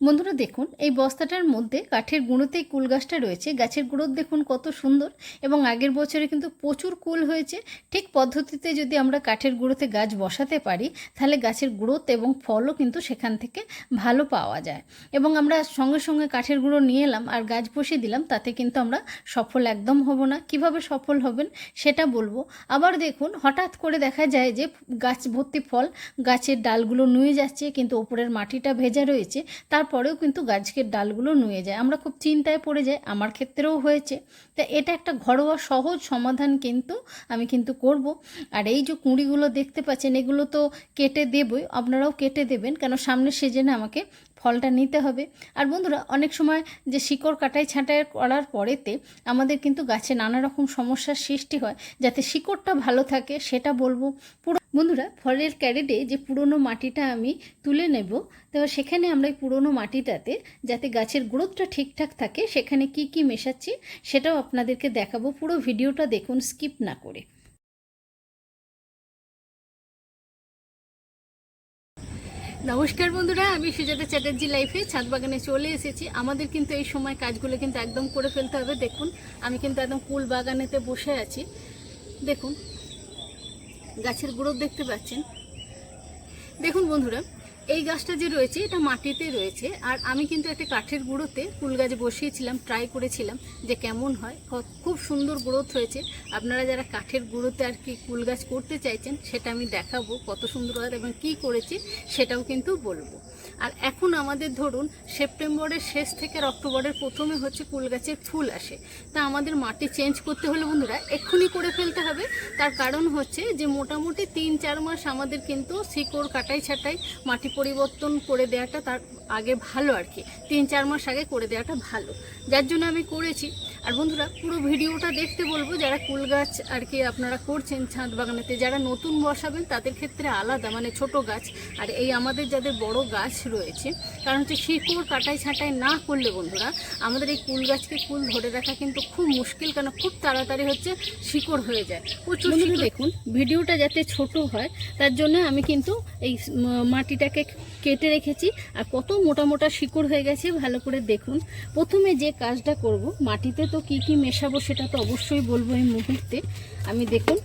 বন্ধুরা দেখুন, এই বস্তাটার মধ্যে কাঠের গুঁড়োতেই কুল গাছটা রয়েছে। গাছের গুঁড়ো দেখুন কত সুন্দর এবং আগের বছরে কিন্তু প্রচুর কুল হয়েছে। ঠিক পদ্ধতিতে যদি আমরা কাঠের গুঁড়োতে গাছ বসাতে পারি, তাহলে গাছের গ্রোথ এবং ফলও কিন্তু সেখান থেকে ভালো পাওয়া যায়। এবং আমরা সঙ্গে সঙ্গে কাঠের গুঁড়ো নিয়ে এলাম আর গাছ বসিয়ে দিলাম, তাতে কিন্তু আমরা সফল একদম হব না। কীভাবে সফল হবেন সেটা বলব। আবার দেখুন, হঠাৎ করে দেখা যায় যে গাছ ভর্তি ফল, গাছের ডালগুলো নুয়ে যাচ্ছে, কিন্তু ওপরের মাটিটা ভেজা রয়েছে। তারপরেও কিন্তু গাছের ডালগুলো নুয়ে যায়। আমরা খুব চিন্তায় পড়ে যাই, আমার ক্ষেত্রেও হয়েছে। তা এটা একটা ঘরোয়া সহজ সমাধান কিন্তু আমি কিন্তু করব। আর এই যে কুঁড়িগুলো দেখতে পাচ্ছেন, এগুলো তো কেটে দেবই, আপনারাও কেটে দেবেন, কেন সামনে সেজেনে আমাকে ফলটা নিতে হবে। আর বন্ধুরা, অনেক সময় যে শিকড় কাটাই ছাঁটাই করার পরেতে আমাদের কিন্তু গাছে নানা রকম সমস্যার সৃষ্টি হয়, যাতে শিকড়টা ভালো থাকে সেটা বলব। পুরো বন্ধুরা, ফলের ক্যারেটে যে পুরনো মাটিটা আমি তুলে নেব, তো সেখানে আমরা এই পুরনো মাটিটাতে যাতে গাছের গ্রোথটা ঠিকঠাক থাকে, সেখানে কি কি মেশাচ্ছি সেটাও আপনাদেরকে দেখাবো। পুরো ভিডিওটা দেখুন, স্কিপ না করে। নমস্কার বন্ধুরা, আমি সুজাতা চ্যাটার্জি লাইফে ছাদ বাগানে চলে এসেছি। আমাদের কিন্তু এই সময় কাজগুলো কিন্তু একদম করে ফেলতে হবে। দেখুন, আমি কিন্তু একদম কুল বাগানেতে বসে আছি। দেখুন, গাছের গ্রোথ দেখতে পাচ্ছেন। দেখুন বন্ধুরা এই গাছটা যে রয়েছে, এটা মাটিতে রয়েছে। আর আমি কিন্তু একটা কাঠের গুঁড়োতে ফুল গাছ বসিয়েছিলাম ট্রাই করেছিলাম যে কেমন হয়। খুব সুন্দর গ্রোথ হয়েছে। আপনারা যারা কাঠের গুঁড়োতে আর কি ফুল গাছ করতে চাইছেন, সেটা আমি দেখাবো কত সুন্দর হয় এবং কী করেছি, সেটাও কিন্তু বলব। আর এখন আমাদের ধরুন, সেপ্টেম্বরের শেষ থেকে আর অক্টোবরের প্রথমে হচ্ছে কুল গাছের ফুল আসে। তা আমাদের মাটি চেঞ্জ করতে হলে বন্ধুরা, এক্ষুনি করে ফেলতে হবে। তার কারণ হচ্ছে যে মোটামুটি তিন, চার মাস আমাদের কিন্তু শিকড়, কাটাই, ছাটাই মাটি পরিবর্তন করে দেওয়াটা তার আগে ভালো আর কি। তিন চার মাস আগে করে দেওয়াটা ভালো। যার জন্য আমি করেছি। আর বন্ধুরা পুরো ভিডিওটা দেখতে বলব যারা কুল গাছ আর কি আপনারা করছেন ছাদ বাগানেতে যারা নতুন বসাবেন তাদের ক্ষেত্রে আলাদা মানে ছোট গাছ। আর এই আমাদের যাদের বড় গাছ রয়েছে কারণ হচ্ছে শিকড় কাটাই ছাঁটাই না করলে বন্ধুরা আমাদের এই কুল গাছকে কুল ধরে রাখা কিন্তু খুব মুশকিল কেন খুব তাড়াতাড়ি হচ্ছে শিকড় হয়ে যায়। প্রচুর দেখুন ভিডিওটা যাতে ছোট হয় তার জন্য আমি কিন্তু এই ম- মাটিটাকে কেটে রেখেছি আর কত মোটা মোটা শিকড় হয়ে গেছে, ভালো করে দেখুন। প্রথমে যে কাজটা করব, মাটিতে তো কি কি মেশাবো সেটা তো অবশ্যই বলব এই মুহূর্তে। আমি দেখুন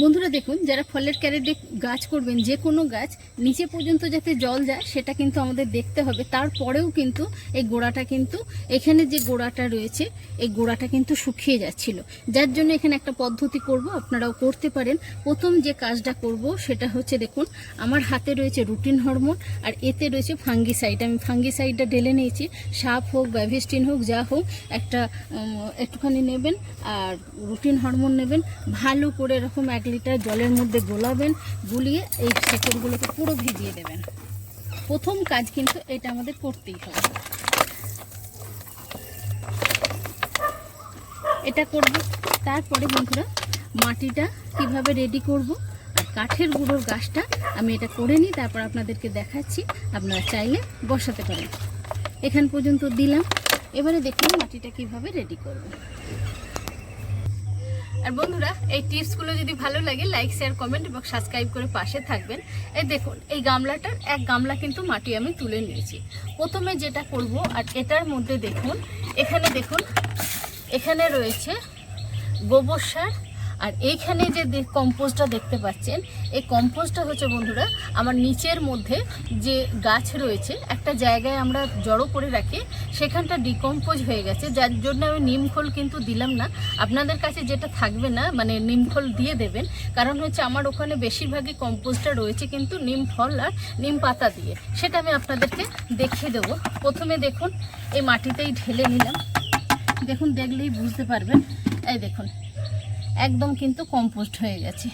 বন্ধুরা দেখুন, যারা ফলের ক্যারেটে গাছ করবেন, যে কোনো গাছ, নিচে পর্যন্ত যাতে জল যায়, সেটা কিন্তু আমাদের দেখতে হবে। তারপরেও কিন্তু এই গোড়াটা কিন্তু, এখানে যে গোড়াটা রয়েছে, এই গোড়াটা কিন্তু শুকিয়ে যাচ্ছিল। যার জন্য এখানে একটা পদ্ধতি করব, আপনারাও করতে পারেন। প্রথম যে কাজটা করব, সেটা হচ্ছে দেখুন, আমার হাতে রয়েছে রুটিন হরমোন, আর এতে রয়েছে ফাঙ্গিসাইড। আমি ফাঙ্গিসাইডটা ঢেলে নিয়েছি, সাপ হোক ব্যাভিস্টিন হোক, যা হোক, একটা একটুখানি নেবেন, আর রুটিন হরমোন নেবেন, ভালো করে এরকম এক লিটার জলের মধ্যে গোলাবেন, গুলিয়ে এই শেকড়গুলোকে পুরো ভিজিয়ে দেবেন। প্রথম কাজ কিন্তু এটা আমাদের করতেই হবে। এটা করব, তারপরে বন্ধুরা মাটিটা কীভাবে রেডি করব আর কাঠের গুঁড়োর গাছটা আমি এটা করে নিই, তারপর আপনাদেরকে দেখাচ্ছি, আপনারা চাইলে বসাতে পারেন। এখান পর্যন্ত দিলাম। এবারে দেখুন মাটিটা কীভাবে রেডি করব। আর বন্ধুরা, এই টিপসগুলো যদি ভালো লাগে লাইক শেয়ার কমেন্ট এবং সাবস্ক্রাইব করে পাশে থাকবেন। এই দেখুন, এই গামলাটার এক গামলা কিন্তু মাটি আমি তুলে নিয়েছি। প্রথমে যেটা করব, আর এটার মধ্যে দেখুন, এখানে দেখুন, এখানে রয়েছে গোবর সার আর এইখানে যে কম্পোস্টটা দেখতে পাচ্ছেন, এই কম্পোস্টটা হচ্ছে বন্ধুরা আমার নিচের মধ্যে যে গাছ রয়েছে, একটা জায়গায় আমরা জড়ো করে রাখি, সেখানটা ডিকম্পোজ হয়ে গেছে। যার জন্য আমি নিমখোল কিন্তু দিলাম না। আপনাদের কাছে যেটা থাকবে না মানে নিমখোল দিয়ে দেবেন, কারণ হচ্ছে আমার ওখানে বেশিরভাগই কম্পোস্টটা রয়েছে কিন্তু নিম ফল আর নিম পাতা দিয়ে। সেটা আমি আপনাদেরকে দেখিয়ে দেবো। প্রথমে দেখুন, এই মাটিতেই ঢেলে নিলাম। দেখুন, দেখলেই বুঝতে পারবেন। এই দেখুন একদম কিন্তু কম্পোস্ট হয়ে গেছে।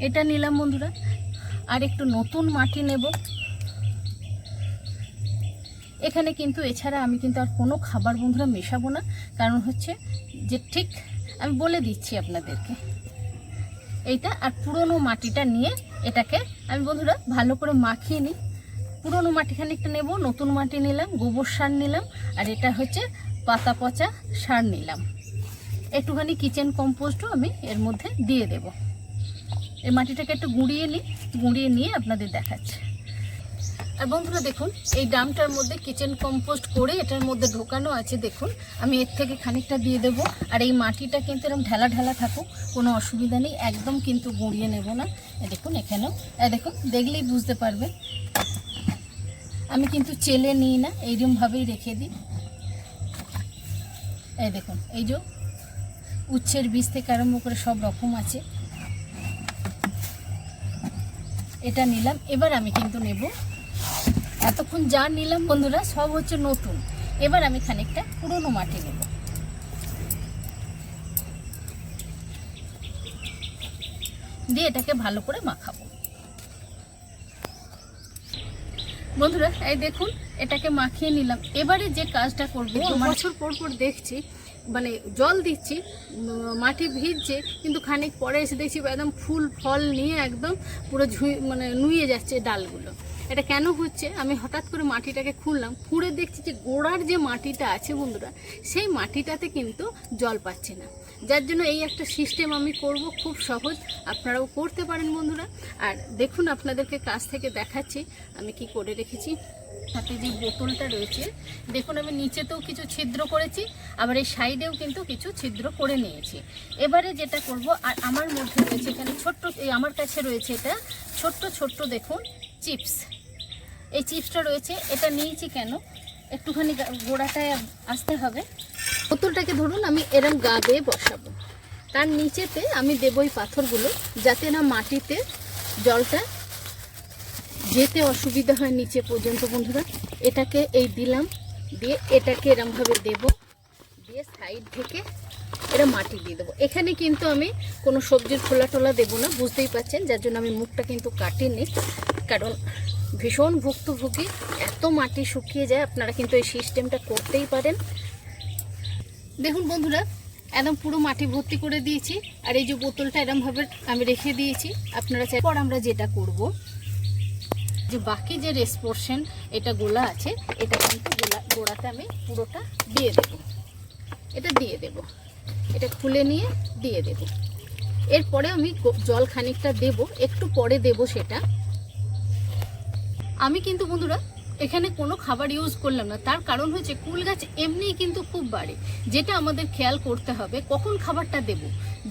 এটা নিলাম বন্ধুরা। আর একটু নতুন মাটি নেব। এখানে কিন্তু এছাড়া আমি কিন্তু আর কোনো খাবার বন্ধুরা মেশাবো না। কারণ হচ্ছে যে ঠিক আমি বলে দিচ্ছি আপনাদেরকে। এইটা আর পুরনো মাটিটা নিয়ে এটাকে আমি বন্ধুরা ভালো করে মাখিয়ে নিই। পুরনো মাটি খানিকটা নেব, নতুন মাটি নিলাম, গোবর সার নিলাম, আর এটা হচ্ছে পাতা পচা সার নিলাম। একটুখানি কিচেন কম্পোস্টও আমি এর মধ্যে দিয়ে দেব। এই মাটিটাকে একটু গুঁড়িয়ে নিই, গুঁড়িয়ে নিয়ে আপনাদের দেখাচ্ছি। আর বন্ধুরা দেখুন, এই ড্রামটার মধ্যে কিচেন কম্পোস্ট করে এটার মধ্যে ঢোকানো আছে, দেখুন। আমি এর থেকে খানিকটা দিয়ে দেবো। আর এই মাটিটা কিন্তু এরকম ঢালা ঢেলা থাকুক, কোনো অসুবিধা নেই, একদম কিন্তু গুঁড়িয়ে নেব না। দেখুন এখানেও দেখুন, দেখলেই বুঝতে পারবে আমি কিন্তু চেলে নিই না এইরকমভাবেই রেখে দিই। এই দেখুন, এই যে উচ্ছের বীজ থেকে আরম্ভ করে সব রকম আছে। এটা নিলাম। এবার আমি কিন্তু নেব। এতক্ষণ যা নিলাম বন্ধুরা সব হচ্ছে নতুন। এবার আমি খানিকটা পুরনো মাটি নেব। দিয়ে এটাকে ভালো করে মাখাবো। বন্ধুরা এই দেখুন এটাকে মাখিয়ে নিলাম। এবারে যে কাজটা করব বছর পর পর দেখছি মানে জল দিচ্ছি মাটি ভিজছে, কিন্তু খানিক পরে এসে দেখছি একদম ফুল ফল নিয়ে একদম পুরো ঝুই মানে নুয়ে যাচ্ছে ডালগুলো। এটা কেন হচ্ছে? আমি হঠাৎ করে মাটিটাকে খুললাম, খুঁড়ে দেখছি যে গোড়ার যে মাটিটা আছে বন্ধুরা, সেই মাটিটাতে কিন্তু জল পাচ্ছে না। যার জন্য এই একটা সিস্টেম আমি করব খুব সহজ, আপনারাও করতে পারেন বন্ধুরা। আর দেখুন, আপনাদেরকে কাছ থেকে দেখাচ্ছি, আমি কি করে রেখেছি। সাথে যে বোতলটা রয়েছে, দেখুন আমি নিচেতেও কিছু ছিদ্র করেছি, আবার এই সাইডেও কিন্তু কিছু ছিদ্র করে নিয়েছি। এবারে যেটা করব, আর আমার মধ্যে রয়েছে এখানে ছোট্ট আমার কাছে রয়েছে এটা ছোট্ট ছোট্ট দেখুন চিপস। এই চিপসটা রয়েছে, এটা নিয়েছি কেন? একটুখানি গোড়াটায় আসতে হবে। বোতলটাকে ধরুন আমি এরম গা বেয়ে বসাবো। তার নিচেতে আমি দেবো এই পাথরগুলো, যাতে না মাটিতে জলটা যেতে অসুবিধা হয় নিচে পর্যন্ত, বন্ধুরা। এটাকে এই দিলাম, দিয়ে এটাকে এরমভাবে দেব, দিয়ে সাইড থেকে এটা মাটি দিয়ে দেবো। এখানে কিন্তু আমি কোনো সবজির খোলা টোলা দেবো না, বুঝতেই পারছেন যার জন্য আমি মুখটা কিন্তু কাটিনি, কারণ ভীষণ ভুক্তভোগী। এত মাটি শুকিয়ে যায়, আপনারা কিন্তু এই সিস্টেমটা করতেই পারেন। দেখুন, বন্ধুরা, একদম পুরো মাটি ভর্তি করে দিয়েছি, আর এই যে বোতলটা এরমভাবে আমি রেখে দিয়েছি। আপনারা চাই পর আমরা যেটা করব যে বাকি যে রেস পোর্শন, এটা গোলা আছে, এটা কিন্তু গোলা, গোড়াতে আমি পুরোটা দিয়ে দেব। এটা দিয়ে দেব। এটা খুলে নিয়ে দিয়ে দেব। এরপরে আমি জল খানিকটা দেব, একটু পরে দেব সেটা। আমি কিন্তু বন্ধুরা, এখানে কোনো খাবার ইউজ করলাম না। তার কারণ হচ্ছে কুল গাছ এমনিই কিন্তু খুব বাড়ে। যেটা আমাদের খেয়াল করতে হবে, কখন খাবারটা দেব?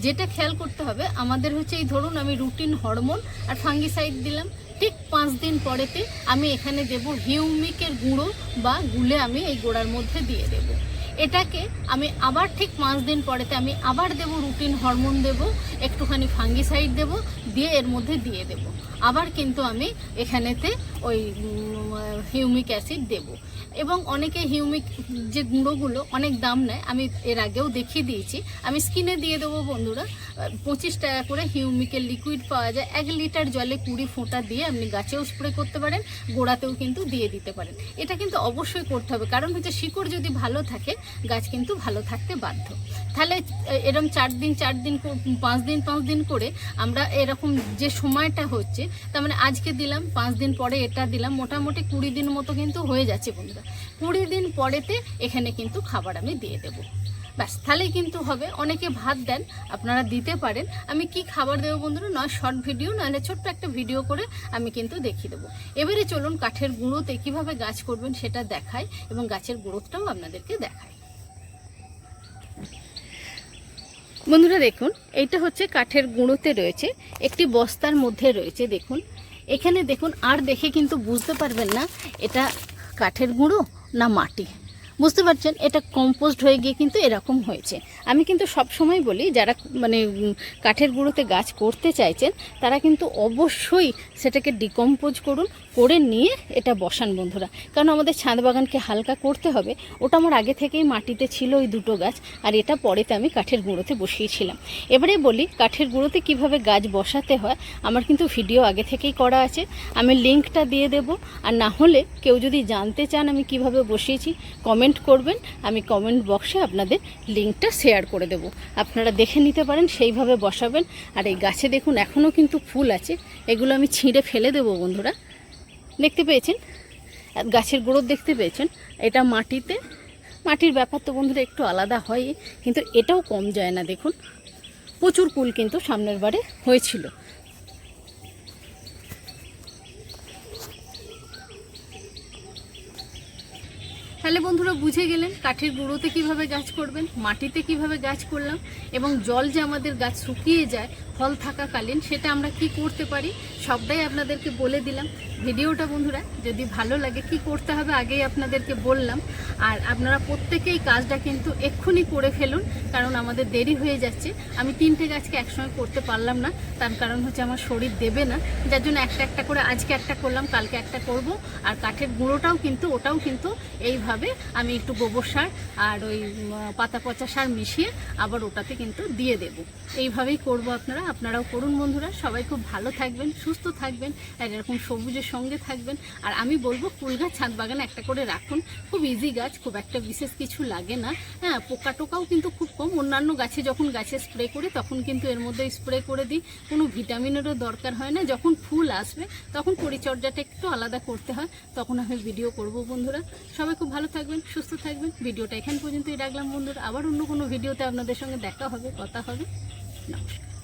যেটা খেয়াল করতে হবে, আমাদের হচ্ছে এই ধরুন আমি রুটিন হরমোন আর ফাঙ্গিসাইড দিলাম। ঠিক পাঁচ দিন পরেতে আমি এখানে দেব হিউমিকের গুঁড়ো বা গুলে আমি এই গোড়ার মধ্যে দিয়ে দেব। এটাকে আমি আবার ঠিক পাঁচ দিন পরেতে আমি আবার দেব রুটিন হরমোন দেব, একটুখানি ফাঙ্গিসাইড দেব দিয়ে এর মধ্যে দিয়ে দেব। আবার কিন্তু আমি এখানেতে ওই হিউমিক অ্যাসিড দেব। এবং অনেকে হিউমিক যে গুঁড়োগুলো অনেক দাম নেয়, আমি এর আগেও দেখিয়ে দিয়েছি। আমি স্কিনে দিয়ে দেবো বন্ধুরা, পঁচিশ টাকা করে হিউমিকের লিকুইড পাওয়া যায়। এক লিটার জলে কুড়ি ফোঁটা দিয়ে আপনি গাছেও স্প্রে করতে পারেন, গোড়াতেও কিন্তু দিয়ে দিতে পারেন। এটা কিন্তু অবশ্যই করতে হবে, কারণ হচ্ছে শিকড় যদি ভালো থাকে, গাছ কিন্তু ভালো থাকতে বাধ্য। তাহলে এরম চার দিন চার দিন পাঁচ দিন পাঁচ দিন করে আমরা এরকম যে সময়টা হচ্ছে, তার মানে আজকে দিলাম, পাঁচ দিন পরে এটা দিলাম, মোটামুটি কুড়ি দিন মতো কিন্তু হয়ে যাচ্ছে বন্ধুরা। কুড়ি দিন পরেতে এখানে কিন্তু খাবার আমি দিয়ে দেবো। ব্যাস, তাহলেই কিন্তু হবে। অনেকে ভাত দেন, আপনারা দিতে পারেন। আমি কি খাবার দেবো বন্ধুরা? নয় শর্ট ভিডিও নাহলে ছোট্ট একটা ভিডিও করে আমি কিন্তু দেখিয়ে দেবো। এবারে চলুন কাঠের গুঁড়োতে কীভাবে গাছ করবেন সেটা দেখায় এবং গাছের গ্রোথটাও আপনাদেরকে দেখাই। বন্ধুরা দেখুন, এইটা হচ্ছে কাঠের গুঁড়োতে রয়েছে, একটি বস্তার মধ্যে রয়েছে, দেখুন। এখানে দেখুন, আর দেখে কিন্তু বুঝতে পারবেন না, এটা কাঠের গুঁড়ো না মাটি। বুঝতে পারছেন? এটা কম্পোস্ট হয়ে গিয়ে কিন্তু এরকম হয়েছে। আমি কিন্তু সব সময় বলি, যারা মানে কাঠের গুঁড়োতে গাছ করতে চাইছেন, তারা কিন্তু অবশ্যই সেটাকে ডিকম্পোজ করুন করে নিয়ে এটা বসান বন্ধুরা। কারণ আমাদের ছাদ বাগানকে হালকা করতে হবে। ওটা আমার আগে থেকেই মাটিতে ছিল ওই দুটো গাছ, আর এটা পরেতে আমি কাঠের গুঁড়োতে বসিয়েছিলাম। এবারে বলি, কাঠের গুঁড়োতে কীভাবে গাছ বসাতে হয়, আমার কিন্তু ভিডিও আগে থেকেই করা আছে। আমি লিঙ্কটা দিয়ে দেব, আর না হলে কেউ যদি জানতে চান আমি কীভাবে বসিয়েছি, কমেন্ট করবেন। আমি কমেন্ট বক্সে আপনাদের লিঙ্কটা শেয়ার করে দেব। আপনারা দেখে নিতে পারেন, সেইভাবে বসাবেন। আর এই গাছে দেখুন, এখনও কিন্তু ফুল আছে। এগুলো আমি ছিঁড়ে ফেলে দেবো বন্ধুরা। দেখতে পেয়েছেন? গাছের গোড়ো দেখতে পেয়েছেন? এটা মাটিতে। মাটির ব্যাপার তো বন্ধুরা একটু আলাদা হয়, কিন্তু এটাও কম যায় না, দেখুন। প্রচুর কুল কিন্তু সামনের বারে হয়েছিল। তাহলে বন্ধুরা বুঝে গেলেন কাঠের গুঁড়োতে কীভাবে গাছ করবেন, মাটিতে কীভাবে গাছ করলাম, এবং জল যে আমাদের গাছ শুকিয়ে যায়, ফল থাকাকালীন সেটা আমরা কি করতে পারি, সবটাই আপনাদেরকে বলে দিলাম। ভিডিওটা বন্ধুরা, যদি ভালো লাগে কি করতে হবে আগেই আপনাদেরকে বললাম। আর আপনারা প্রত্যেকেই কাজটা কিন্তু এক্ষুনি করে ফেলুন, কারণ আমাদের দেরি হয়ে যাচ্ছে। আমি তিনটে গাছকে একসঙ্গে করতে পারলাম না, তার কারণ হচ্ছে আমার শরীর দেবে না। যার জন্য একটা একটা করে আজকে একটা করলাম, কালকে একটা করব, আর কাঠের গুঁড়োটাও কিন্তু, ওটাও কিন্তু এইভাবে আমি একটু গোবর সার আর ওই পাতা পচা সার মিশিয়ে আবার ওটাতে কিন্তু দিয়ে দেব। এইভাবেই করব আপনারা, আপনারাও করুন বন্ধুরা। সবাই খুব ভালো থাকবেন, সুস্থ থাকবেন আর এরকম সবুজের সঙ্গে থাকবেন। আর আমি বলব, ফুল গাছ ছাদ বাগানে একটা করে রাখুন। খুব ইজি গাছ, খুব একটা বিশেষ কিছু লাগে না। হ্যাঁ পোকা টোকাও কিন্তু খুব কম। অন্যান্য গাছে যখন গাছে স্প্রে করি, তখন কিন্তু এর মধ্যে স্প্রে করে দিই। কোনো ভিটামিনেরও দরকার হয় না। যখন ফুল আসবে, তখন পরিচর্যাটা একটু আলাদা করতে হয়। তখন আমি ভিডিও করব বন্ধুরা। সবাই খুব ভালো থাকবেন, সুস্থ থাকবেন। ভিডিওটা এখান পর্যন্তই রাখলাম বন্ধুরা। আবার অন্য কোনো ভিডিওতে আপনাদের সঙ্গে দেখা হবে, কথা হবে। নমস্কার।